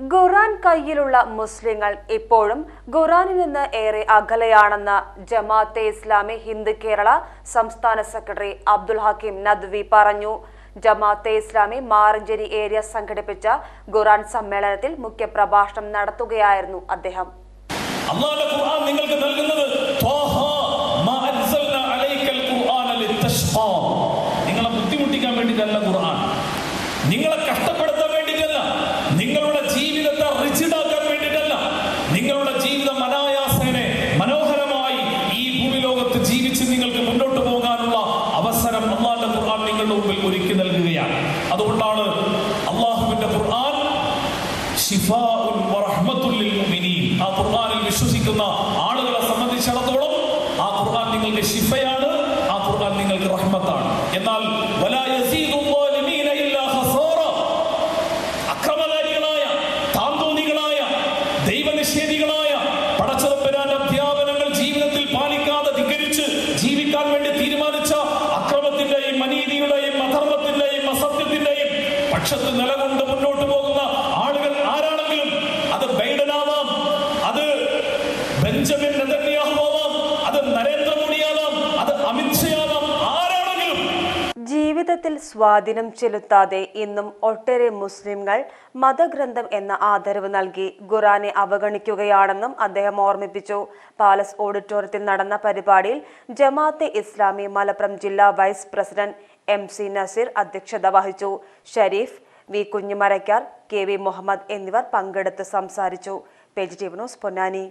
ഖുറാൻ കയ്യിലുള്ള മുസ്ലിങ്ങൾ ഇപ്പോഴും ഖുറാനിൽ നിന്ന് ഏറെ അകലെയാണെന്ന് ജമാഅത്തെ ഇസ്ലാമി ഹിന്ദ് കേരള സംസ്ഥാന സെക്രട്ടറി അബ്ദുൽ ഹക്കീം നദ്വി പറഞ്ഞു. ജമാഅത്തെ ഇസ്ലാമി മാറഞ്ചേരി ഏരിയ സംഘടിപ്പിച്ച ഖുറാൻ സമ്മേളനത്തിൽ മുഖ്യപ്രഭാഷണം നടത്തുകയായിരുന്നു അദ്ദേഹം. ഖുർആൻ നിങ്ങൾക്ക് നൽകുന്നത് മാ അൻസൽന അലൈക്കൽ ഖുർആന. നിങ്ങളെ ബുദ്ധിമുട്ടിക്കാൻ വേണ്ടിയിട്ടല്ല ഖുർആൻ. നിങ്ങളെ ആ വിശ്വസിക്കുന്ന ആളുകളെ സംബന്ധിച്ചിടത്തോളം ആ ഖുർആൻ നിങ്ങൾക്ക് ശിഫയാണ് ആ ഖുർആൻ നിങ്ങൾക്ക് റഹ്മത്താണ്. എന്നാൽ ദൈവനിഷേധികളായ ജീവിതത്തിൽ പാലിക്കാതെ ജീവിക്കാൻ വേണ്ടി തീരുമാനിച്ച നിലകൊണ്ട് മുന്നോട്ട് പോകുന്ന ജീവിതത്തിൽ സ്വാധീനം ചെലുത്താതെ ഇന്നും ഒട്ടേറെ മുസ്ലിംകൾ മതഗ്രന്ഥം എന്ന ആദരവ് നൽകി ഖുറാനെ അവഗണിക്കുകയാണെന്നും അദ്ദേഹം ഓർമ്മിപ്പിച്ചു. പാലസ് ഓഡിറ്റോറിയത്തിൽ നടന്ന പരിപാടിയിൽ ജമാഅത്തെ ഇസ്ലാമി മലപ്പുറം ജില്ലാ vice president M C Naseer അധ്യക്ഷത വഹിച്ചു. Shareef V Kunjumarakkar K V Muhammad എന്നിവർ പങ്കെടുത്ത് സംസാരിച്ചു. Page news Ponnani.